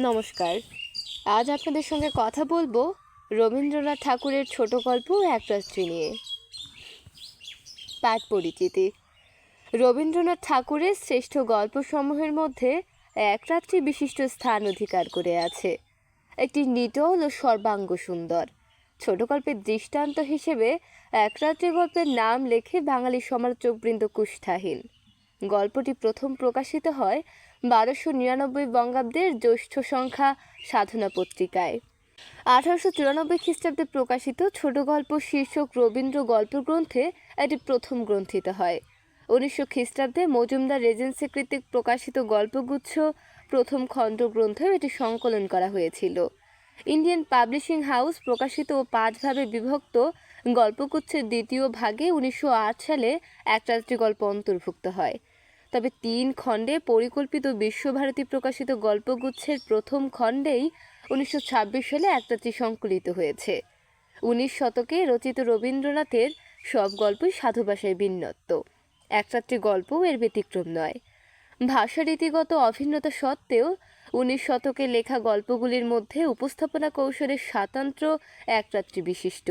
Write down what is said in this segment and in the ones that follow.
নমস্কার। আজ আপনাদের সঙ্গে কথা বলব রবীন্দ্রনাথ ঠাকুরের ছোট গল্প একরাত্রি নিয়ে। পাঠ পরিচিতি। রবীন্দ্রনাথ ঠাকুরের শ্রেষ্ঠ গল্পসমূহের মধ্যে একরাত্রি বিশিষ্ট স্থান অধিকার করে আছে। একটি নিটল ও সর্বাঙ্গ সুন্দর। ছোট গল্পের দৃষ্টান্ত হিসেবে একরাত্রি গল্পের নাম লেখে বাঙালি সমালোচকবৃন্দ কুষ্ঠাহীন। গল্পটি প্রথম প্রকাশিত হয় বারোশো নিরানব্বই বঙ্গাব্দের জ্যৈষ্ঠ সংখ্যা সাধনা পত্রিকায়। আঠারোশো চুরানব্বই খ্রিস্টাব্দে প্রকাশিত ছোট গল্প শীর্ষক রবীন্দ্র গল্প গ্রন্থে এটি প্রথম গ্রন্থিত হয়। উনিশশো খ্রিস্টাব্দে মজুমদার রেজেন্সি কর্তৃক প্রকাশিত গল্পগুচ্ছ প্রথম খণ্ড গ্রন্থেও এটি সংকলন করা হয়েছিল। ইন্ডিয়ান পাবলিশিং হাউস প্রকাশিত ও পাঁচ ভাবে বিভক্ত গল্পগুচ্ছের দ্বিতীয় ভাগে উনিশশো আট সালে একরাত্রি গল্প অন্তর্ভুক্ত হয়। তবে তিন খণ্ডে পরিকল্পিত বিশ্বভারতী প্রকাশিত গল্পগুচ্ছের প্রথম খণ্ডেই উনিশশো ছাব্বিশ সালে একরাত্রি সংকলিত হয়েছে। উনিশ শতকে রচিত রবীন্দ্রনাথের সব গল্পই সাধু ভাষায় বিন্যস্ত। একরাত্রি গল্পও এর ব্যতিক্রম নয়। ভাষারীতিগত অভিন্নতা সত্ত্বেও উনিশ শতকে লেখা গল্পগুলির মধ্যে উপস্থাপনা কৌশলের স্বাতন্ত্র্য একরাত্রি বিশিষ্ট।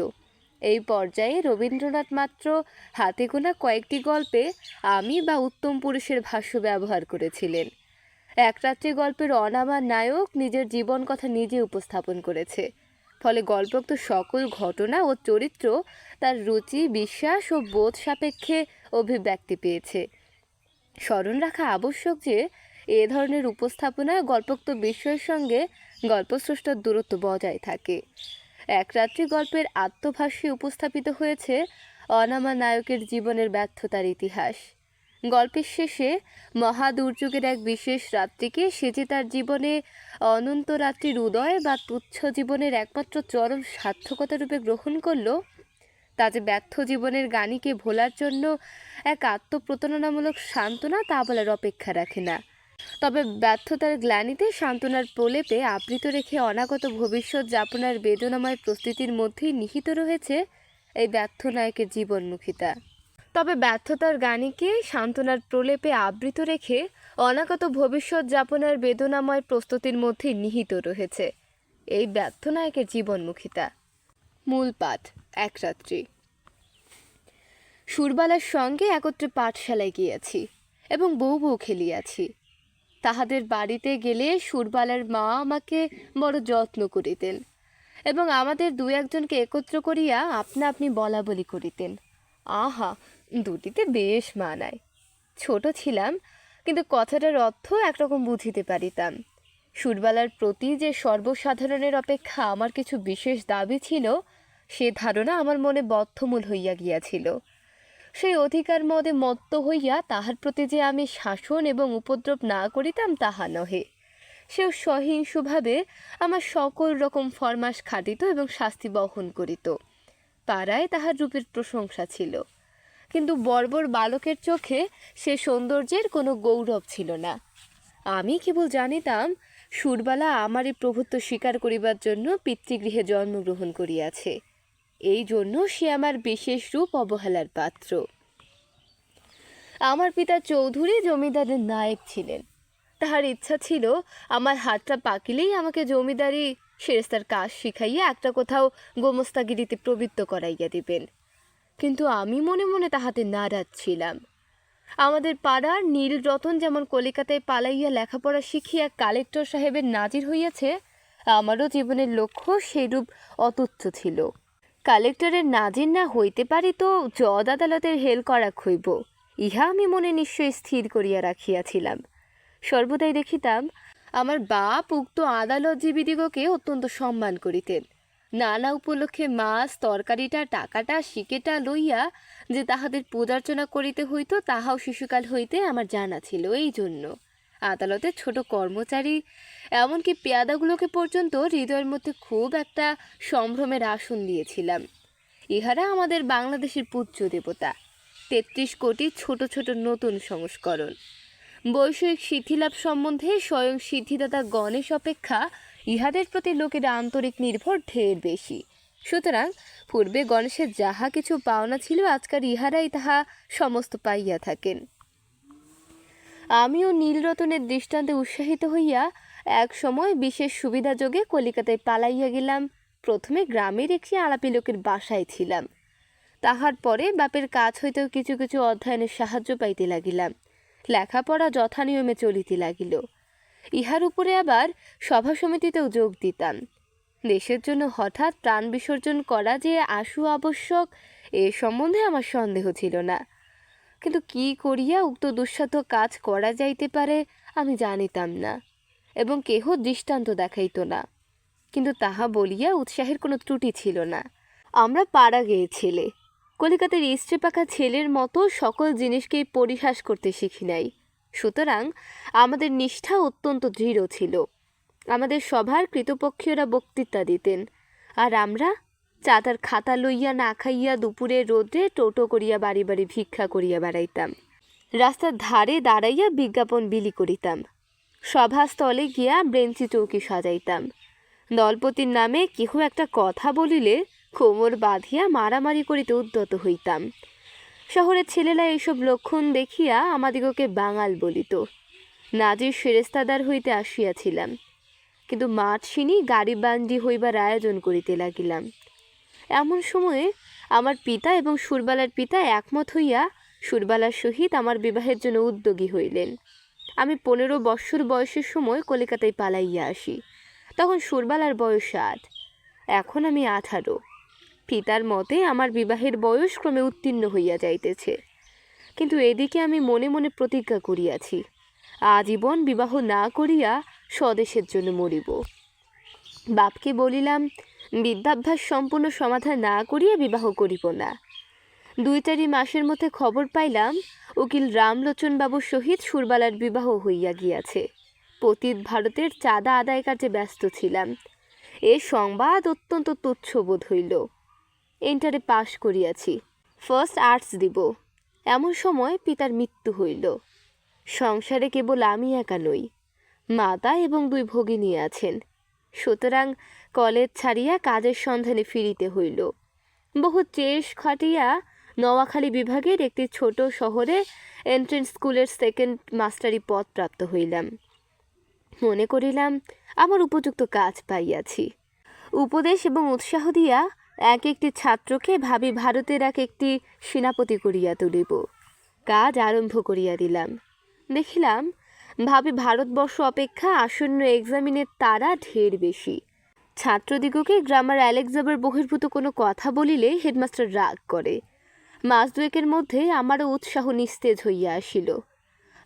এই পর্যায়ে রবীন্দ্রনাথ মাত্র হাতে গোনা কয়েকটি গল্পে আমি বা উত্তম পুরুষের ভাষ্য ব্যবহার করেছিলেন। একরাত্রি গল্পের অনামা নায়ক নিজের জীবন কথা নিজে উপস্থাপন করেছে। ফলে গল্পোক্ত সকল ঘটনা ও চরিত্র তার রুচি, বিশ্বাস ও বোধ সাপেক্ষে অভিব্যক্তি পেয়েছে। স্মরণ রাখা আবশ্যক যে, এ ধরনের উপস্থাপনায় গল্পোক্ত বিষয়ের সঙ্গে গল্পস্রষ্টার দূরত্ব বজায় থাকে। এক রাত্রি গল্পের আত্মভাষ্যে উপস্থাপিত হয়েছে অনামা নায়কের জীবনের ব্যর্থতার ইতিহাস। গল্পের শেষে মহা দুর্যোগের এক বিশেষ রাত্রিকে সে যে তার জীবনে অনন্ত রাত্রির উদয় বা তুচ্ছ জীবনের একমাত্র চরম সার্থকতা রূপে গ্রহণ করল, তা যে ব্যর্থ জীবনের গানিকে ভোলার জন্য এক আত্মপ্রতারণামূলক সান্ত্বনা তা বলার অপেক্ষা রাখে না। তবে ব্যর্থতার গ্লানিতে সান্ত্বনার প্রলেপে আবৃত রেখে অনাগত ভবিষ্যৎ যাপনার বেদনাময় প্রস্তুতির মধ্যেই নিহিত রয়েছে এই ব্যর্থ নায়কের জীবনমুখিতা। তবে ব্যর্থতার গানিকে সান্ত্বনার প্রলেপে আবৃত রেখে অনাগত ভবিষ্যৎ যাপনার বেদনাময় প্রস্তুতির মধ্যে নিহিত রয়েছে এই ব্যর্থ নায়কের জীবনমুখিতা। মূল পাঠ, এক রাত্রি। সুরবালার সঙ্গে একত্রে পাঠশালায় গিয়াছি এবং বউ বউ খেলিয়াছি। তাহাদের বাড়িতে গেলে সুরবালার মা আমাকে বড় যত্ন করিতেন এবং আমাদের দু একজনকে একত্র করিয়া আপনা আপনি বলা বলি করিতেন। আহা, দুটিতে বেশ মানায়। ছোট ছিলাম, কিন্তু কথাটার অর্থ একরকম বুঝিতে পারিতাম। সুরবালার প্রতি যে সর্বসাধারণের অপেক্ষা আমার কিছু বিশেষ দাবি ছিল, সে ধারণা আমার মনে বদ্ধমূল হইয়া গিয়াছিল। সেই অধিকার মদে মত্ত হইয়া তাহার প্রতি যে আমি শাসন এবং উপদ্রব না করিতাম, তাহা নহে। সেও সহিংসভাবে আমার সকল রকম ফরমাস খাটিত এবং শাস্তি বহন করিত। পাড়ায় তাহার রূপের প্রশংসা ছিল। কিন্তু বর্বর বালকের চোখে সে সৌন্দর্যের কোনো গৌরব ছিল না। আমি কেবল জানিতাম, সুরবালা আমারই প্রভুত্ব স্বীকার করিবার জন্য পিতৃগৃহে জন্মগ্রহণ করিয়াছে। এই জন্য সে আমার বিশেষ রূপ অবহেলার পাত্র। আমার পিতা চৌধুরী জমিদারের নায়ক ছিলেন। তাহার ইচ্ছা ছিল আমার হাতটা পাকিলেই আমাকে জমিদারি সেরেস্তার কাজ শিখাইয়া একটা কোথাও গোমস্তাগিরিতে প্রবৃত্ত করাইয়া দিবেন। কিন্তু আমি মনে মনে তাহাতে নারাজ ছিলাম। আমাদের পাড়ার নীল রতন যেমন কলিকাতায় পালাইয়া লেখাপড়া শিখিয়া কালেক্টর সাহেবের নাজির হইয়াছে, আমারও জীবনের লক্ষ্য সেইরূপ অতুচ্ছ ছিল। কালেক্টরের নাজির না হইতে পারি তো জজ আদালতের হেল করা হইব ইহা আমি মনে নিশ্চয় স্থির করিয়া রাখিয়াছিলাম। সর্বদাই দেখিতাম, আমার বাপ উক্ত আদালত আদালতজীবীদিগকে অত্যন্ত সম্মান করিতেন। নানা উপলক্ষে মাছ, তরকারিটা, টাকাটা, শিকেটা লইয়া যে তাহাদের পূজার্চনা করিতে হইত, তাহাও শিশুকাল হইতে আমার জানা ছিল। এই জন্য আদালতের ছোট কর্মচারী, এমনকি পেয়াদাগুলোকে পর্যন্ত হৃদয়ের মধ্যে খুব একটা সম্ভ্রমের আসন দিয়েছিলাম। ইহারা আমাদের বাংলাদেশের পূজ্য দেবতা। তেত্রিশ কোটি ছোট ছোট নতুন সংস্করণ। বৈষয়িক সিদ্ধিলাভ সম্বন্ধে স্বয়ং সিদ্ধিদাতা গণেশ অপেক্ষা ইহাদের প্রতি লোকের আন্তরিক নির্ভর ঢের বেশি। সুতরাং পূর্বে গণেশের যাহা কিছু পাওনা ছিল, আজকাল ইহারাই তাহা সমস্ত পাইয়া থাকেন। আমিও নীলরতনের দৃষ্টান্তে উৎসাহিত হইয়া এক সময় বিশেষ সুবিধাযোগে কলিকাতায় পালাইয়া গেলাম। প্রথমে গ্রামের একটি আলাপি লোকের বাসায় ছিলাম। তাহার পরে বাপের কাজ হইতেও কিছু কিছু অধ্যয়নের সাহায্য পাইতে লাগিলাম। লেখাপড়া যথানিয়মে চলিতে লাগিল। ইহার উপরে আবার সভা সমিতিতেও যোগ দিতাম। দেশের জন্য হঠাৎ প্রাণ বিসর্জন করা যে আশু আবশ্যক, এ সম্বন্ধে আমার সন্দেহ ছিল না। কিন্তু কি করিয়া উক্ত দুঃসাধ্য কাজ করা যাইতে পারে, আমি জানিতাম না, এবং কেহ দৃষ্টান্ত দেখাইত না। কিন্তু তাহা বলিয়া উৎসাহের কোনো ত্রুটি ছিল না। আমরা পাড়া গেয়ে ছেলে কলিকাতার ইস্ত্রি পাকা ছেলের মতো সকল জিনিসকেই পরিহাস করতে শিখি নাই। সুতরাং আমাদের নিষ্ঠা অত্যন্ত দৃঢ় ছিল। আমাদের সভার কৃতপক্ষীয়রা বক্তৃতা দিতেন। আর আমরা চাঁদার খাতা লইয়া না খাইয়া দুপুরে রোদে টোটো করিয়া বাড়ি বাড়ি ভিক্ষা করিয়া বেড়াইতাম। রাস্তার ধারে দাঁড়াইয়া বিজ্ঞাপন বিলি করিতাম। সভাস্থলে গিয়া ব্রেঞ্চি চৌকি সাজাইতাম। দলপতির নামে কেহ একটা কথা বলিলে কোমর বাঁধিয়া মারামারি করিতে উদ্যত হইতাম। শহরের ছেলেরা এইসব লক্ষণ দেখিয়া আমাদিগকে বাঙাল বলিত। নাজির সেরেস্তাদার হইতে আসিয়াছিলাম। কিন্তু মাঠ শিনি গাড়ি বান্ডি হইবার আয়োজন করিতে লাগিলাম। এমন সময়ে আমার পিতা এবং সুরবালার পিতা একমত হইয়া সুরবালার সহিত আমার বিবাহের জন্য উদ্যোগী হইলেন। আমি পনেরো বৎসর বয়সের সময় কলিকাতায় পালাইয়া আসি। তখন সুরবালার বয়স আট। এখন আমি আঠারো। পিতার মতে আমার বিবাহের বয়স ক্রমে উত্তীর্ণ হইয়া যাইতেছে। কিন্তু এদিকে আমি মনে মনে প্রতিজ্ঞা করিয়াছি, আজীবন বিবাহ না করিয়া স্বদেশের জন্য মরিব। বাপকে বলিলাম বিদ্যাভ্যাস সম্পূর্ণ সমাধান না করিয়া বিবাহ করিব না। দুই চারি মাসের মধ্যে খবর পাইলাম, উকিল রামলোচনবাবুর সহিত সুরবালার বিবাহ হইয়া গিয়াছে। পতিত ভারতের চাঁদা আদায় কার্যে ব্যস্ত ছিলাম। এ সংবাদ অত্যন্ত তুচ্ছ বোধ হইল। এন্টারে পাশ করিয়াছি। ফার্স্ট আর্টস দিব। এমন সময় পিতার মৃত্যু হইল। সংসারে কেবল আমি একা নই। মাতা এবং দুই ভগিনী আছেন। সুতরাং কলেজ ছাড়িয়া কাজের সন্ধানে ফিরিতে হইল। বহু চেষ খাটিয়া নোয়াখালী বিভাগের একটি ছোট শহরে এন্ট্রেন্স স্কুলের সেকেন্ড মাস্টারি পদ প্রাপ্ত হইলাম। মনে করিলাম, আমার উপযুক্ত কাজ পাইয়াছি। উপদেশ এবং উৎসাহ দিয়া এক একটি ছাত্রকে ভাবি ভারতের এক একটি সেনাপতি করিয়া তুলিব। কাজ আরম্ভ করিয়া দিলাম। দেখিলাম, ভাবি ভারতবর্ষ অপেক্ষা আসন্ন এক্সামিনের তারা ঢের বেশি। ছাত্রদিগকে গ্রামার অ্যালেক্সাবার বহির্ভূত কোনো কথা বলিলে হেডমাস্টার রাগ করে। মাস দুয়েকের মধ্যে আমারও উৎসাহ নিস্তেজ হইয়া আসিল।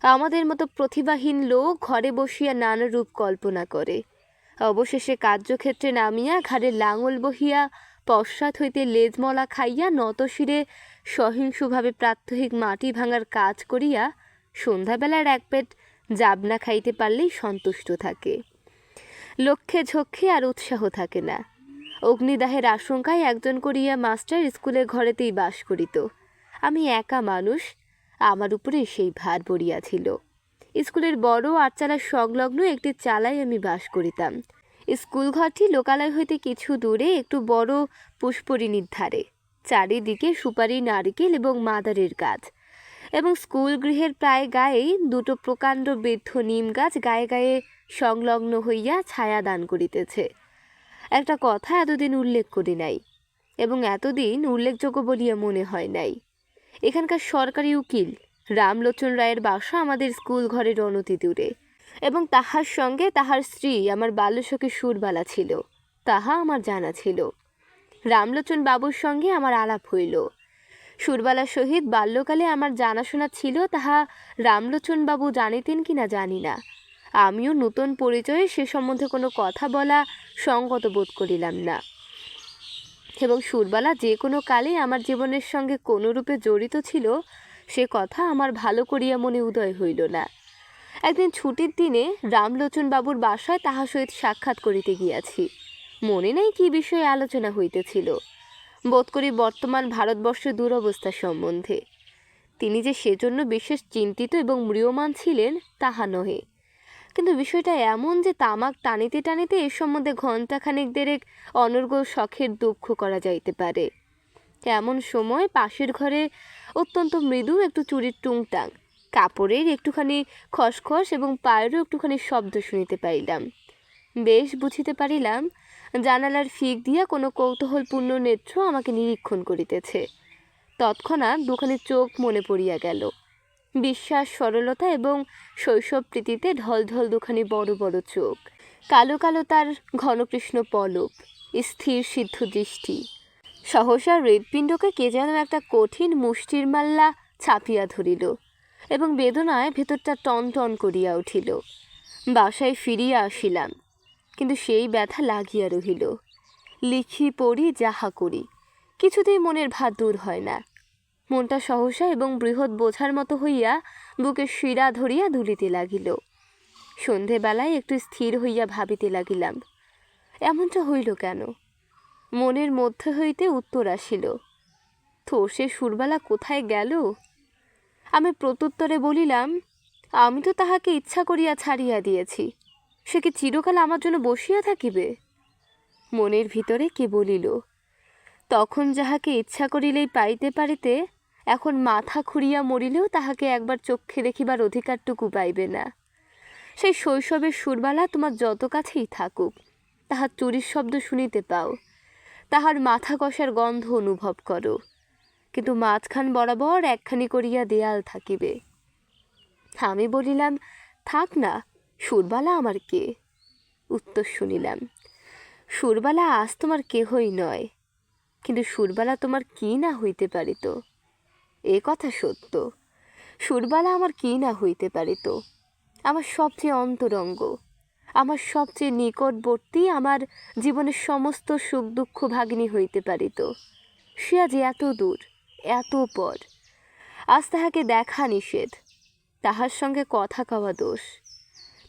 আমাদের মতো প্রতিভাহীন লোক ঘরে বসিয়া নানারূপ কল্পনা করে। অবশেষে কার্যক্ষেত্রে নামিয়া ঘাড়ে লাঙল বহিয়া পশ্চাৎ হইতে লেজমলা খাইয়া নতশিরে সহিংসভাবে প্রাত্যহিক মাটি ভাঙার কাজ করিয়া সন্ধ্যাবেলার এক পেট জাবনা খাইতে পারলেই সন্তুষ্ট থাকে। লক্ষ্যে ঝক্ষ্যে আর উৎসাহ থাকে না। অগ্নিদাহের আশঙ্কায় একজন করিয়া মাস্টার স্কুলের ঘরেতেই বাস করিত। আমি একা মানুষ, আমার উপরে সেই ভার পড়িয়াছিল স্কুলের বড় আটচালার সংলগ্ন একটি চালায় আমি বাস করিতাম। স্কুল ঘরটি লোকালয় হইতে কিছু দূরে একটু বড় পুষ্পরিণীর ধারে। চারিদিকে সুপারি, নারকেল এবং মাদারের গাছ। এবং স্কুল গৃহের প্রায় গায়েই দুটো প্রকাণ্ড বৃদ্ধ নিম গাছ গায়ে গায়ে সংলগ্ন হইয়া ছায়া দান করিতেছে। একটা কথা এতদিন উল্লেখ করি নাই এবং এতদিন উল্লেখযোগ্য বলিয়া মনে হয় নাই। এখানকার সরকারি উকিল রামলোচন রায়ের বাসা আমাদের স্কুল ঘরের অনতি দূরে এবং তাহার সঙ্গে তাহার স্ত্রী আমার বাল্যসখী সুরবালা ছিল, তাহা আমার জানা ছিল। রামলোচন বাবুর সঙ্গে আমার আলাপ হইল। সুরবালার সহিত বাল্যকালে আমার জানাশোনা ছিল, তাহা রামলোচনবাবু জানিতেন কি না জানি না। আমিও নূতন পরিচয়ে সে সম্বন্ধে কোনো কথা বলা সঙ্গত বোধ করিলাম না। এবং সুরবালা যে কোনো কালে আমার জীবনের সঙ্গে কোনো রূপে জড়িত ছিল, সে কথা আমার ভালো করিয়া মনে উদয় হইল না। একদিন ছুটির দিনে রামলোচনবাবুর বাসায় তাহার সহিত সাক্ষাৎ করিতে গিয়াছি। মনে নাই কি বিষয়ে আলোচনা হইতেছিল। বোধ করি বর্তমান ভারতবর্ষের দুরবস্থা সম্বন্ধে। তিনি যে সেজন্য বিশেষ চিন্তিত এবং ম্রিয়মান ছিলেন, তাহা নহে। কিন্তু বিষয়টা এমন যে তামাক টানিতে টানিতে এ সম্বন্ধে ঘণ্টাখানেক দেরেক অনর্গল শখের দুঃখ করা যাইতে পারে। এমন সময় পাশের ঘরে অত্যন্ত মৃদু একটু চুরির টুংটাং, কাপড়ের একটুখানি খসখস এবং পায়েরও একটুখানি শব্দ শুনিতে পাইলাম। বেশ বুঝিতে পারিলাম জানালার ফিক দিয়া কোনো কৌতূহলপূর্ণ নেত্র আমাকে নিরীক্ষণ করিতেছে। তৎক্ষণাৎ দুখানি চোখ মনে পড়িয়া গেল। বিশ্বাস, সরলতা এবং শৈশব প্রীতিতে ঢলঢল দুখানি বড় বড় চোখ। কালো কালো তার ঘনকৃষ্ণ পলব স্থির সিদ্ধ দৃষ্টি। সহসা হৃৎপিণ্ডকে কে যেন একটা কঠিন মুষ্টির মাল্লা ছাপিয়া ধরিল এবং বেদনায় ভেতরটা টন টন করিয়া উঠিল। বাসায় ফিরিয়া আসিলাম। কিন্তু সেই ব্যথা লাগিয়া রহিল। লিখি পড়ি, যাহা করি, কিছুতেই মনের ভার দূর হয় না। মনটা সহসা এবং বৃহৎ বোঝার মতো হইয়া বুকের শিরা ধরিয়া দুলিতে লাগিল। সন্ধেবেলায় একটু স্থির হইয়া ভাবিতে লাগিলাম, এমনটা হইল কেন? মনের মধ্যে হইতে উত্তর আসিল তো সে সুরবালা কোথায় গেল? আমি প্রত্যুত্তরে বলিলাম, আমি তো তাহাকে ইচ্ছা করিয়া ছাড়িয়া দিয়েছি। সে কি চিরকাল আমার জন্য বসিয়া থাকিবে? মনের ভিতরে কে বলিল, তখন যাহাকে ইচ্ছা করিলেই পাইতে পারিতে, এখন মাথা খুঁড়িয়া মরিলেও তাহাকে একবার চক্ষে দেখিবার অধিকারটুকু পাইবে না। সেই শৈশবের সুরবালা তোমার যত কাছেই থাকুক, তাহার চুরির শব্দ শুনিতে পাও, তাহার মাথা কষার গন্ধ অনুভব করো। কিন্তু মাঝখান বরাবর একখানি করিয়া দেয়াল থাকিবে। আমি বলিলাম, থাক না সুরবালা আমার কে? উত্তর শুনিলাম। সুরবালা, আজ তোমার কেহই নয়। কিন্তু সুরবালা তোমার কি না হইতে পারিত? এ কথা সত্য। সুরবালা আমার কি না হইতে পারিত? আমার সবচেয়ে অন্তরঙ্গ, আমার সবচেয়ে নিকটবর্তী, আমার জীবনের সমস্ত সুখ দুঃখ ভাগিনী হইতে পারিত। সে আজ এত দূর, এত পর। আজ তাহাকে দেখা নিষেধ। তাহার সঙ্গে কথা কওয়া দোষ।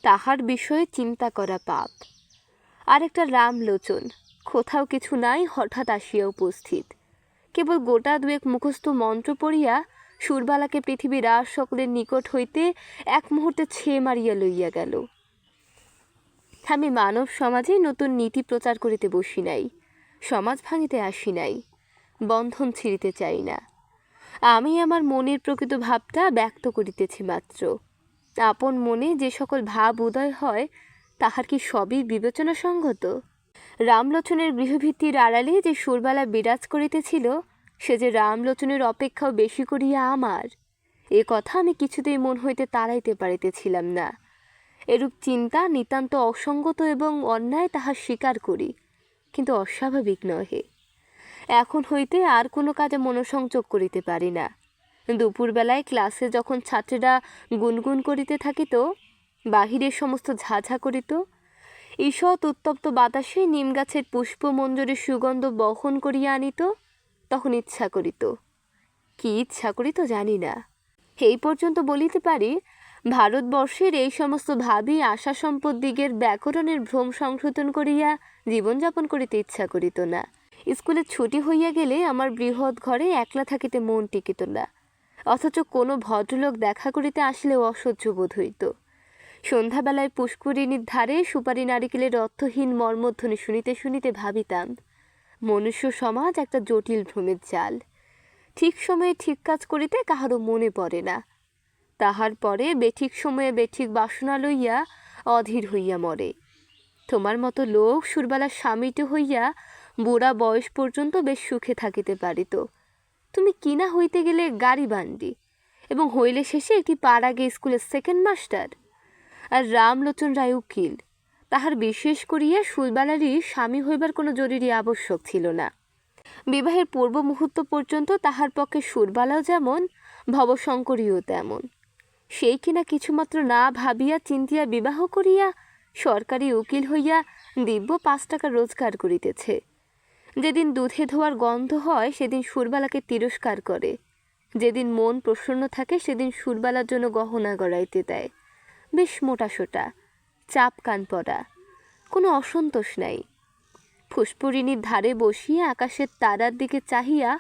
তাহার বিষয়ে চিন্তা করা পাপ। আর আরেকটা রামলোচন, কোথাও কিছু নাই, হঠাৎ আসিয়া উপস্থিত। কেবল গোটা দুয়েক মুখস্থ মন্ত্র পড়িয়া সুরবালাকে পৃথিবীর আর সকলের নিকট হইতে এক মুহূর্তে ছে মারিয়া লইয়া গেল। আমি মানব সমাজে নতুন নীতি প্রচার করিতে বসি নাই, সমাজ ভাঙিতে আসি নাই, বন্ধন ছিঁড়িতে চাই না। আমি আমার মনের প্রকৃত ভাবটা ব্যক্ত করিতেছি মাত্র। আপন মনে যে সকল ভাব উদয় হয়, তাহার কি সবই বিবেচনা সঙ্গত রামলোচনের গৃহভিত্তির আড়ালে যে সুরবালা বিরাজ করিতেছিল, সে যে রামলোচনের অপেক্ষাও বেশি করিয়া আমার। এ কথা আমি কিছুতেই মন হইতে তাড়াইতে পারিতেছিলাম না। এরূপ চিন্তা নিতান্ত অসঙ্গত এবং অন্যায় তাহা স্বীকার করি, কিন্তু অস্বাভাবিক নহে। এখন হইতে আর কোনো কাজে মনোসংযোগ করিতে পারি না। দুপুরবেলায় ক্লাসে যখন ছাত্রীরা গুনগুন করিতে থাকিত বাহিরের সমস্ত ঝাঝা করিত, ঈষৎ উত্তপ্ত বাতাসে নিম গাছের পুষ্পমঞ্জরের সুগন্ধ বহন করিয়া আনিত, তখন ইচ্ছা করিত। কি ইচ্ছা করিত জানি না। এই পর্যন্ত বলিতে পারি, ভারতবর্ষের এই সমস্ত ভাবি আশা সম্পদ দিগের ব্যাকরণের ভ্রম সংশোধন করিয়া জীবনযাপন করিতে ইচ্ছা করিত না। স্কুলে ছুটি হইয়া গেলে আমার বৃহৎ ঘরে একলা থাকিতে মন টিকিত না। অথচ কোনো ভদ্রলোক দেখা করিতে আসলেও অসহ্য বোধ হইত। সন্ধ্যাবেলায় পুষ্করিণীর ধারে সুপারি নারিকেলের অর্থহীন মর্মধ্বনি শুনিতে শুনিতে ভাবিতাম, মনুষ্য সমাজ একটা জটিল ভ্রমের জাল। ঠিক সময়ে ঠিক কাজ করিতে কাহারও মনে পড়ে না। তাহার পরে বেঠিক সময়ে বেঠিক বাসনা লইয়া অধীর হইয়া মরে। তোমার মতো লোক সুরবালা স্বামীটি হইয়া বুড়া বয়স পর্যন্ত বেশ সুখে থাকিতে পারিত। তুমি কিনা হইতে গেলে গাড়ি বান্দি এবং হইলে শেষে একটি পাড়াগে স্কুলের সেকেন্ড মাস্টার আর রামলোচন রায় উকিল, তাহার বিশেষ করিয়া সুলবালারই স্বামী হইবার কোনো জরুরি আবশ্যক ছিল না। বিবাহের পূর্ব মুহূর্ত পর্যন্ত তাহার পক্ষে সুরবালাও যেমন, ভবশঙ্করীও তেমন। সেই কিনা কিছুমাত্র না ভাবিয়া চিন্তিয়া বিবাহ করিয়া সরকারি উকিল হইয়া দিব্য পাঁচ টাকা রোজগার করিতেছে। যেদিন দুধে ধোয়ার গন্ধ হয়, সেদিন সুরবালাকে তিরস্কার করে। যেদিন মন প্রসন্ন থাকে, সেদিন সুরবালার জন্য গহনা গড়াইতে দেয়। বেশ মোটাসোটা, চাপ কান পড়া, কোনো অসন্তোষ নাই। ফুসপুরিনীর ধারে বসিয়া আকাশের তারার দিকে চাহিয়া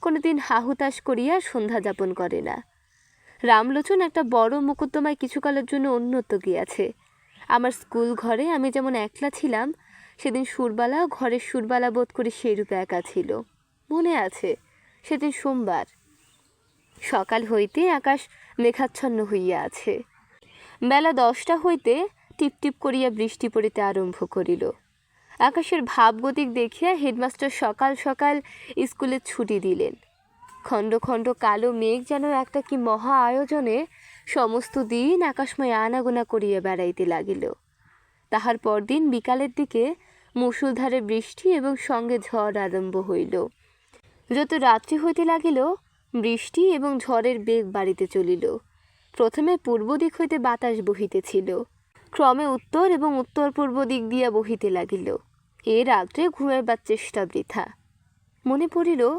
কোনোদিন হাহুতাস করিয়া সন্ধ্যা যাপন করে না। রামলোচন একটা বড় মুকুদ্দমায় কিছুকালের জন্য অন্যত্র গিয়াছে। আমার স্কুল ঘরে আমি যেমন একলা ছিলাম সেদিন সুরবালা ঘরের সুরবালা বোধ করে সেইরূপে একা ছিল। মনে আছে, সেদিন সোমবার। সকাল হইতে আকাশ মেঘাচ্ছন্ন হইয়া আছে। বেলা দশটা হইতে টিপটিপ করিয়া বৃষ্টি পড়িতে আরম্ভ করিল। আকাশের ভাবগতিক দেখিয়া হেডমাস্টার সকাল সকাল স্কুলে ছুটি দিলেন। খণ্ড খণ্ড কালো মেঘ যেন একটা কি মহা আয়োজনে সমস্ত দিন আকাশময় আনাগোনা করিয়া বেড়াইতে লাগিল। তাহার পরদিন বিকালের দিকে মুষলধারে বৃষ্টি এবং সঙ্গে ঝড় আরম্ভ হইল। যত রাত্রি হইতে লাগিল, বৃষ্টি এবং ঝড়ের বেগ বাড়িতে চলিল। প্রথমে পূর্ব দিক হইতে বাতাস বহিতেছিল। ক্রমে উত্তর এবং উত্তর পূর্ব দিক দিয়া বহিতে লাগিল। এ রাত্রে ঘুমাইবার চেষ্টা বৃথা। মনে পড়িল,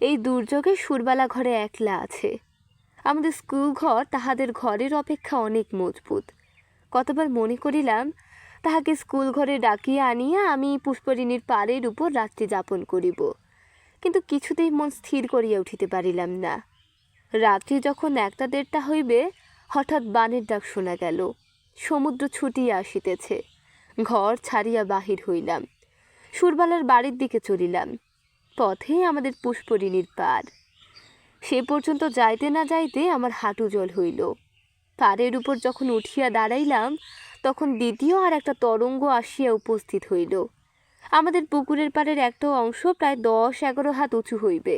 এই দুর্যোগে সুরবালা ঘরে একলা আছে। আমাদের স্কুল ঘর তাহাদের ঘরের অপেক্ষা অনেক মজবুত। কতবার মনে করিলাম তাহাকে স্কুল ঘরে ডাকিয়া আনিয়া আমি পুষ্পরিণীর পাড়ের উপর রাত্রি যাপন করিব। কিন্তু কিছুতেই মন স্থির করিয়া উঠিতে পারিলাম না। রাত্রি যখন একটা দেড়টা হইবে, হঠাৎ বানের ডাক শোনা গেল। সমুদ্র ছুটিয়া আসিতেছে। ঘর ছাড়িয়া বাহির হইলাম। সুরবালার বাড়ির দিকে চলিলাম। পথে আমাদের পুষ্পরিণীর পাড় সে পর্যন্ত যাইতে না যাইতে আমার হাঁটু জল হইল। পাড়ের উপর যখন উঠিয়া দাঁড়াইলাম তখন দ্বিতীয় আর একটা তরঙ্গ আসিয়া উপস্থিত হইল। আমাদের পুকুরের পাড়ের একটা অংশ প্রায় দশ এগারো হাত উঁচু হইবে।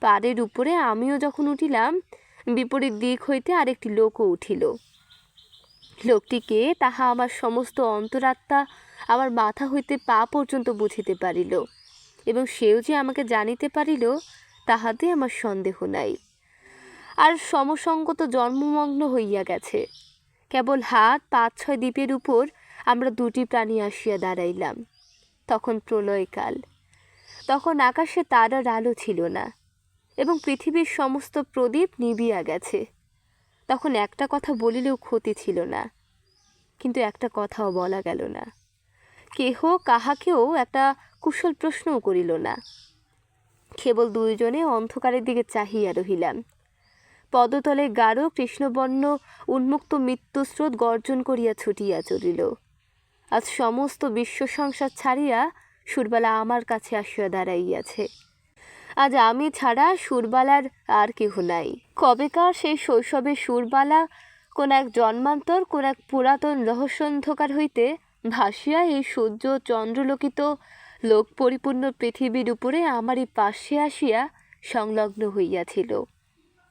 পাড়ের উপরে আমিও যখন উঠিলাম, বিপরীত দিক হইতে আরেকটি লোকও উঠিল। লোকটিকে তাহা আমার সমস্ত অন্তরাত্মা আমার মাথা হইতে পা পর্যন্ত বুঝিতে পারিল এবং সেও যে আমাকে জানিতে পারিল, তাহাতে আমার সন্দেহ নাই। আর সমসঙ্গত জন্মমগ্ন হইয়া গেছে। কেবল হাত, পাঁচ, ছয় দ্বীপের উপর আমরা দুটি প্রাণী আসিয়া দাঁড়াইলাম। তখন প্রলয়কাল। তখন আকাশে তারার আলো ছিল না এবং পৃথিবীর সমস্ত প্রদীপ নিবিয়া গেছে। তখন একটা কথা বলিলেও ক্ষতি ছিল না, কিন্তু একটা কথাও বলা গেল না। কেহ কাহাকেও একটা কুশল প্রশ্নও করিল না। কেবল দুইজনে অন্ধকারের দিকে চাহিয়া রহিলাম। পদতলে গাঢ় কৃষ্ণবর্ণ উন্মুক্ত মৃত্যুস্রোত গর্জন করিয়া ছুটিয়া চলিল। আজ সমস্ত বিশ্ব সংসার ছাড়িয়া সুরবালা আমার কাছে আসিয়া দাঁড়াইয়াছে। আজ আমি ছাড়া সুরবালার আর কেহ নাই। কবেকার সেই শৈশবে সুরবালা কোন এক জন্মান্তর, কোন এক পুরাতন রহস্যন্ধকার হইতে ভাসিয়া এই সূর্য চন্দ্রলোকিত লোক পরিপূর্ণ পৃথিবীর উপরে আমারই পাশে আসিয়া সংলগ্ন হইয়াছিল।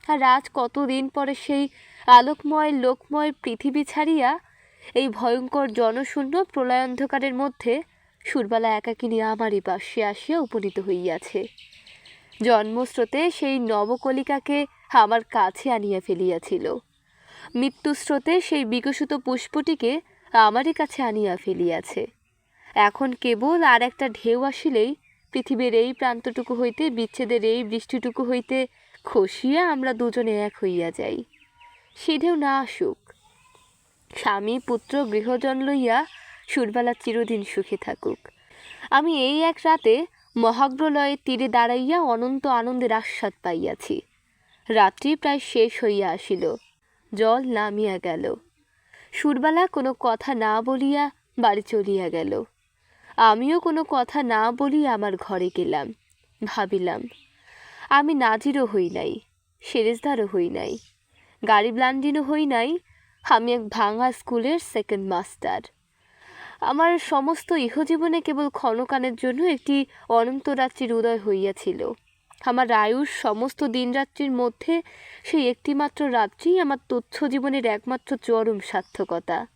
আর আজ কতদিন পরে সেই আলোকময়, লোকময় পৃথিবী ছাড়িয়া এই ভয়ঙ্কর জনশূন্য প্রলয়ান্ধকারের মধ্যে সুরবালা একাকিনী আমারই পাশে আসিয়া উপনীত হইয়াছে। জন্মস্রোতে সেই নবকলিকাকে আমার কাছে আনিয়া ফেলিয়াছিল। মৃত্যুস্রোতে সেই বিকশিত পুষ্পটিকে আমারই কাছে আনিয়া ফেলিয়াছে। এখন কেবল আর একটা ঢেউ আসিলেই পৃথিবীর এই প্রান্তটুকু হইতে, বিচ্ছেদের এই বৃষ্টিটুকু হইতে খসিয়া আমরা দুজনে এক হইয়া যাই। সে ঢেউ না আসুক। স্বামী পুত্র গৃহজন লইয়া সুরবালা চিরদিন সুখে থাকুক। আমি এই এক রাতে মহাগ্রলয়ের তীরে দাঁড়াইয়া অনন্ত আনন্দের আস্বাদ পাইয়াছি। রাত্রি প্রায় শেষ হইয়া আসিল। জল নামিয়া গেল। সুরবালা কোনো কথা না বলিয়া বাড়ি চলিয়া গেল। আমিও কোনো কথা না বলিয়া আমার ঘরে গেলাম, ভাবিলাম। আমি নাজিরও হই নাই, সেরেজদারও হই নাই, গাড়ি ব্লান্ডিনও হই নাই, আমি এক ভাঙা স্কুলের সেকেন্ড মাস্টার আমার সমস্ত ইহজীবনে কেবল ক্ষণকানের জন্য একটি অনন্ত রাত্রির উদয় হইয়াছিল। আমার আয়ুষ সমস্ত দিনরাত্রির মধ্যে সেই একটিমাত্র রাত্রি আমার তথ্য জীবনের একমাত্র চরম সার্থকতা।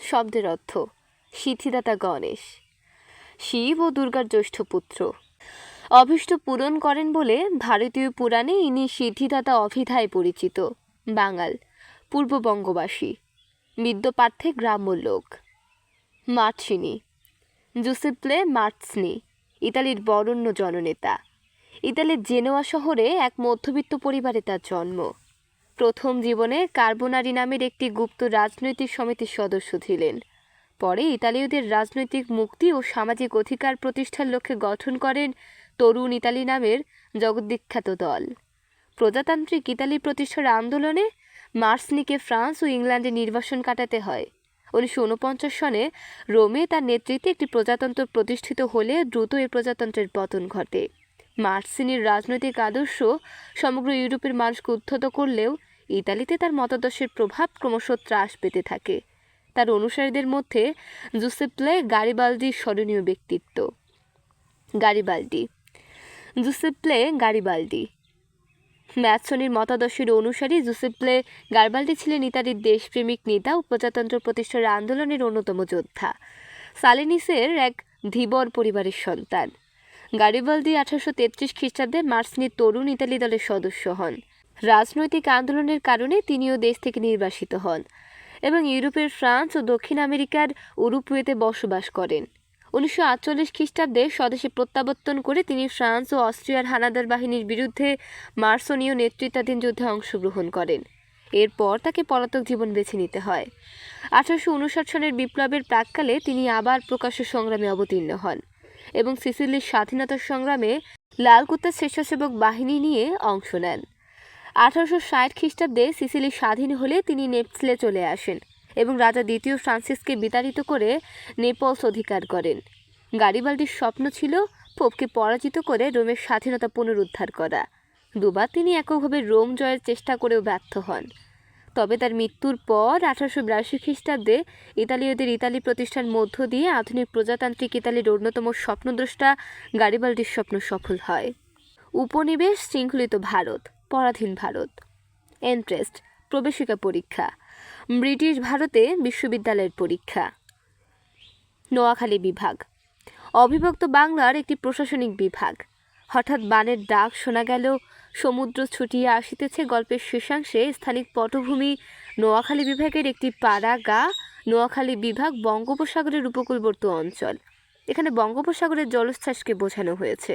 শব্দের অর্থ, সিদ্ধিদাতা গণেশ। শিব ও দুর্গার জ্যৈষ্ঠ পুত্র। অভীষ্ট পূরণ করেন বলে ভারতীয় পুরাণে ইনি সিদ্ধিদাতা অভিধায় পরিচিত, বাঙাল পূর্ববঙ্গবাসী বিদ্যপার্থে গ্রাম্য লোক। মার্চিনি জুসিপ্লে মার্টসনি ইতালির বরণ্য জননেতা। ইতালির জেনোয়া শহরে এক মধ্যবিত্ত পরিবারে তার জন্ম। প্রথম জীবনে কার্বোনারি নামের একটি গুপ্ত রাজনৈতিক সমিতির সদস্য ছিলেন। পরে ইতালীয়দের রাজনৈতিক মুক্তি ও সামাজিক অধিকার প্রতিষ্ঠার লক্ষ্যে গঠন করেন তরুণ ইতালি নামের জগদ্বিখ্যাত দল। প্রজাতান্ত্রিক ইতালি প্রতিষ্ঠার আন্দোলনে মার্সনিকে ফ্রান্স ও ইংল্যান্ডে নির্বাসন কাটাতে হয়। উনিশশো উনপঞ্চাশ সনে রোমে তার নেতৃত্বে একটি প্রজাতন্ত্র প্রতিষ্ঠিত হলে দ্রুত এই প্রজাতন্ত্রের পতন ঘটে। মার্সিনির রাজনৈতিক আদর্শ সমগ্র ইউরোপের মানুষকে উদ্ধত করলেও ইতালিতে তার মতাদর্শের প্রভাব ক্রমশ ত্রাস পেতে থাকে। তার অনুসারীদের মধ্যে জুসেপ্লে গারিবালদি স্মরণীয় ব্যক্তিত্ব। গারিবালদি। জুসেপ্লে গারিবালদি। ম্যাথসনির মতাদর্শের অনুসারী জুসেপ্লে গারবাল্ডি ছিলেন ইতালির দেশপ্রেমিক নেতা ও প্রজাতন্ত্র প্রতিষ্ঠার আন্দোলনের অন্যতম যোদ্ধা। সালেনিসের এক ধীবর পরিবারের সন্তান। গারিবালদি আঠারোশো তেত্রিশ খ্রিস্টাব্দে মার্সনির তরুণ ইতালি দলের সদস্য হন। রাজনৈতিক আন্দোলনের কারণে তিনিও দেশ থেকে নির্বাসিত হন। এবং ইউরোপের ফ্রান্স ও দক্ষিণ আমেরিকার উরুপুয়েতে বসবাস করেন। উনিশশো আটচল্লিশ খ্রিস্টাব্দে স্বদেশে প্রত্যাবর্তন করে তিনি ফ্রান্স ও অস্ট্রিয়ার হানাদার বাহিনীর বিরুদ্ধে মার্সনীয় নেতৃত্বাধীন যুদ্ধে অংশগ্রহণ করেন। এরপর তাকে পলাতক জীবন বেছে নিতে হয়। আঠারোশো উনষাট সনের বিপ্লবের প্রাককালে তিনি আবার প্রকাশ্য সংগ্রামে অবতীর্ণ হন এবং সিসিলির স্বাধীনতা সংগ্রামে লালকুত্তার স্বেচ্ছাসেবক বাহিনী নিয়ে অংশ নেন। আঠারোশো ষাট খ্রিস্টাব্দে সিসিলি স্বাধীন হলে তিনি নেপসলে চলে আসেন এবং রাজা দ্বিতীয় ফ্রান্সিসকে বিতাড়িত করে নেপলস অধিকার করেন। গারিবাল্ডির স্বপ্ন ছিল পোপকে পরাজিত করে রোমের স্বাধীনতা পুনরুদ্ধার করা। দুবার তিনি এককভাবে রোম জয়ের চেষ্টা করেও ব্যর্থ হন। তবে তার মৃত্যুর পর আঠারোশো বিরাশি খ্রিস্টাব্দে ইতালীয়দের ইতালি প্রতিষ্ঠার মধ্য দিয়ে আধুনিক প্রজাতান্ত্রিক ইতালির অন্যতম স্বপ্নদ্রষ্টা গারিবাল্ডির স্বপ্ন সফল হয়। উপনিবেশ শৃঙ্খলিত ভারত পরাধীন ভারত। এন্ট্রেস্ট প্রবেশিকা পরীক্ষা, ব্রিটিশ ভারতে বিশ্ববিদ্যালয়ের পরীক্ষা। নোয়াখালী বিভাগ, অবিভক্ত বাংলার একটি প্রশাসনিক বিভাগ। হঠাৎ বানের ডাক শোনা গেল, সমুদ্র ছুটিয়ে আসিতেছে গল্পের শেষাংশে স্থানিক পটভূমি নোয়াখালী বিভাগের একটি পাড়া গা নোয়াখালী বিভাগ বঙ্গোপসাগরের উপকূলবর্তী অঞ্চল। এখানে বঙ্গোপসাগরের জলোচ্ছ্বাসকে বোঝানো হয়েছে।